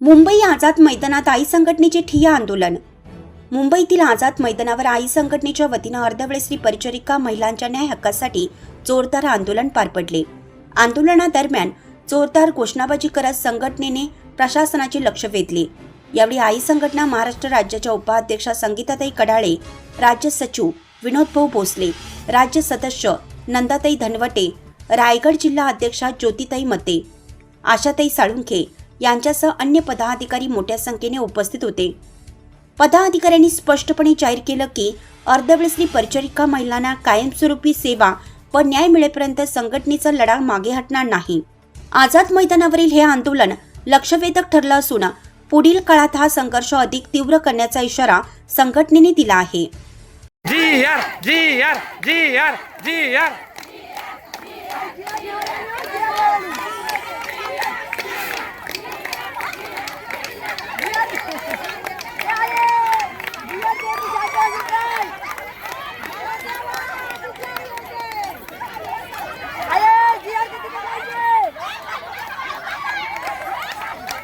मुंबई आझाद मैदानात आई संघटनेचे ठिय्या आंदोलन. मुंबईतील आझाद मैदानावर आई संघटनेच्या वतीनं अर्धवेळेसरी परिचारिका महिलांच्या न्याय हक्कासाठी जोरदार आंदोलन पार पडले. आंदोलनादरम्यान जोरदार घोषणाबाजी करत संघटनेने प्रशासनाचे लक्ष वेधले. यावेळी आई संघटना महाराष्ट्र राज्याच्या उपाध्यक्षा संगीताताई कडाळे राज्य सचिव विनोदभाऊ भोसले राज्य सदस्य नंदाताई धनवटे रायगड जिल्हा अध्यक्षा ज्योतिताई मते आशाताई साळुंखे यांच्यासह अन्य पदाधिकारी मोठ्या संख्येने उपस्थित होते. पदाधिकाऱ्यांनी स्पष्टपणे जाहीर केलं की अर्धवेळसरी परिचरिका महिलांना कायमस्वरूपी सेवा व न्याय मिळेपर्यंत संघटनेचा लढा मागे हटणार नाही. आझाद मैदानावरील हे आंदोलन लक्षवेधक ठरलं असून पुढील काळात हा संघर्ष अधिक तीव्र करण्याचा इशारा संघटनेने दिला आहे. जी यार जी यार जी यार जी यार